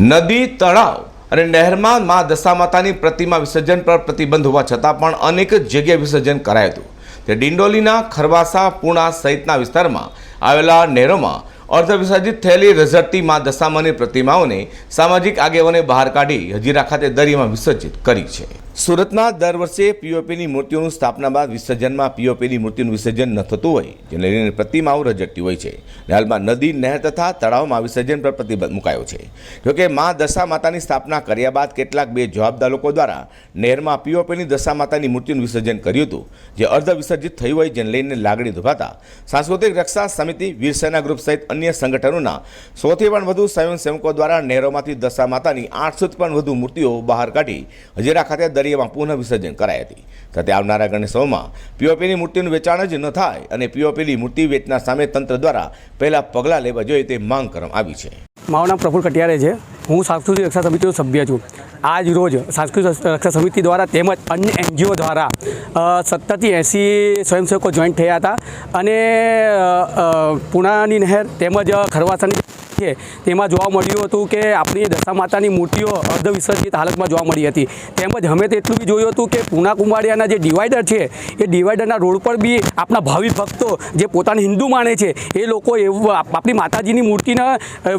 નદી, તળાવ અને નહેરમાં મા દશા માતાની પ્રતિમા વિસર્જન પર પ્રતિબંધ હોવા છતાં પણ અનેક જગ્યાએ વિસર્જન કરાયું હતું. તે ડિંડોલીના ખરવાસા, પૂણા સહિતના વિસ્તારમાં આવેલા નહેરોમાં અર્ધ વિસર્જિત થયેલી રઝળતી મા દશામાની પ્રતિમાઓને સામાજિક આગેવાને બહાર કાઢી હજીરા ખાતે દરિયામાં વિસર્જિત કરી છે. સુરતમાં દર વર્ષે પીઓપીની મૂર્તિઓનું સ્થાપના બાદ વિસર્જનમાં પીઓપીની મૂર્તિનું વિસર્જન ન થતું હોય, જેને લઈને પ્રતિમાઓ રજટતી હોય છે. હાલમાં નદી, નહેર તથા તળાવમાં વિસર્જન પર પ્રતિબંધ મુકાયો છે. જોકે મા દશા માતાની સ્થાપના કર્યા બાદ કેટલાક બે જવાબદાર લોકો દ્વારા નહેરમાં પીઓપીની દશા માતાની મૂર્તિનું વિસર્જન કર્યું હતું, જે અર્ધ વિસર્જિત થયું હોય જેને લઈને લાગણી દુભાતા સાંસ્કૃતિક રક્ષા સમિતિ વીરસેના ગ્રુપ સહિત અન્ય સંગઠનોના સોથી પણ વધુ સ્વયંસેવકો દ્વારા નહેરોમાંથી દશા માતાની આઠસોથી પણ વધુ મૂર્તિઓ બહાર કાઢી, હજીરા ખાતે દરિયામાં પુનઃ વિસર્જન કરાઈ હતી. સાથે આવનારા ગણેશોમાં પીઓપીની મૂર્તિનું વેચાણ જ ન થાય અને પીઓપીની મૂર્તિ વેચના સામે તંત્ર દ્વારા પહેલા પગલાં લેવા જોઈએ તે માંગ કરવામાં આવી છે. મારું નામ પ્રફુલ કટિયારે છે. હું સાંસ્કૃતિક રક્ષા સમિતિનો સભ્ય છું. આજ રોજ સાંસ્કૃતિક રક્ષા સમિતિ દ્વારા તેમજ અન્ય એનજીઓ દ્વારા સત્તરથી એંસી સ્વયંસેવકો જોઈન્ટ થયા હતા. અને પૂનાની નહેર તેમજ ખરવાસાની છે તેમાં જોવા મળ્યું હતું કે આપણી દશા માતાની મૂર્તિઓ અર્ધ વિસર્જિત હાલતમાં જોવા મળી હતી. તેમજ અમે તો એટલું બી જોયું હતું કે પૂના કુંભારિયાના જે ડિવાઈડર છે, એ ડિવાઈડરના રોડ પર બી આપણા ભાવિ ભક્તો જે પોતાને હિન્દુ માને છે, એ લોકો એવું આપણી માતાજીની મૂર્તિના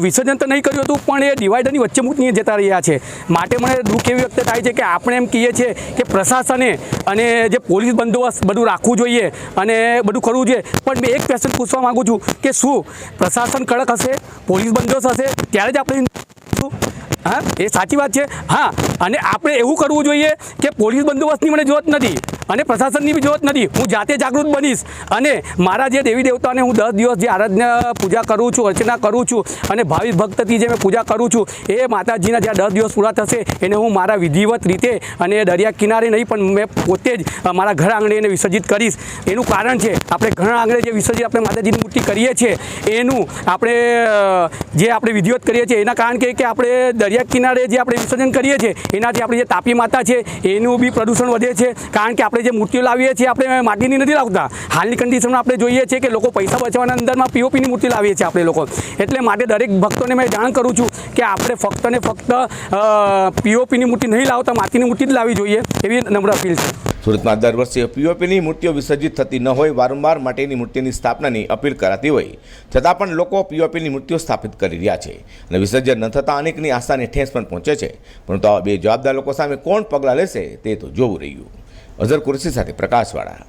વિસર્જન તો નહીં કર્યું હતું, પણ એ ડિવાઈડરની વચ્ચે મૂકીને જતા રહ્યા છે. માટે મને દુઃખ એવી વ્યક્ત થાય છે કે આપણે એમ કહીએ છીએ કે પ્રશાસને અને જે પોલીસ બંદોબસ્ત બધું રાખવું જોઈએ અને બધું કરવું જોઈએ. પણ મેં એક ક્વેશ્ચન પૂછવા માગું છું કે શું પ્રશાસન કડક હશે? પોલીસ બંદોબસ્ત હશે ત્યારે જ આપણે હા એ સાચી વાત છે. હા અને આપણે એવું કરવું જોઈએ કે પોલીસ બંદોબસ્તની મને જરૂરત નથી અને પ્રશાસનની બી જરૂરત નથી. હું જાતે જાગૃત બનીશ અને મારા જે દેવી દેવતાને હું દસ દિવસ જે આરાધના પૂજા કરું છું, અર્ચના કરું છું અને ભાવિ ભક્તથી જે મેં પૂજા કરું છું, એ માતાજીના જ્યાં દસ દિવસ પૂરા થશે એને હું મારા વિધિવત રીતે અને દરિયા કિનારે નહીં, પણ મેં પોતે જ મારા ઘર આંગણે એને વિસર્જિત કરીશ. એનું કારણ છે, આપણે ઘર આંગણે જે વિસર્જિત આપણે માતાજીની મૂર્તિ કરીએ છીએ, એનું આપણે જે આપણે વિધિવત કરીએ છીએ, એના કારણ કે આપણે દરિયા કિનારે જે આપણે વિસર્જન કરીએ છીએ એનાથી આપણી જે તાપી માતા છે, એનું બી પ્રદૂષણ વધે છે. કારણ કે આપણે જે મૂર્તિઓ લાવીએ છીએ, આપણે માટીની નથી લાવતા. હાલની કન્ડિશનમાં આપણે જોઈએ છીએ કે લોકો પૈસા બચાવવાના અંદરમાં પીઓપીની મૂર્તિ લાવીએ છીએ આપણે લોકો. એટલે માટે દરેક ભક્તોને મેં જાણ કરું છું કે આપણે ફક્ત ને ફક્ત પીઓપીની મૂર્તિ નહીં લાવતા, માટીની મૂર્તિ જ લાવવી જોઈએ, એવી નમ્ર અપીલ છે. સુરતમાં દર વર્ષે પીઓપીની મૂર્તિઓ વિસર્જિત થતી ન હોય, વારંવાર માટેની મૂર્તિની સ્થાપનાની અપીલ કરાતી હોય. છતાં પણ લોકો પીઓપીની મૂર્તિઓ સ્થાપિત કરી રહ્યા છે અને વિસર્જન ન થતાં અનેકની આસ્થાને ઠેસ પણ પહોંચે છે. પરંતુ આવા બે જવાબદાર લોકો સામે કોણ પગલાં લેશે તે તો જોવું રહ્યું. અઝર કુરશી સાથે પ્રકાશવાળા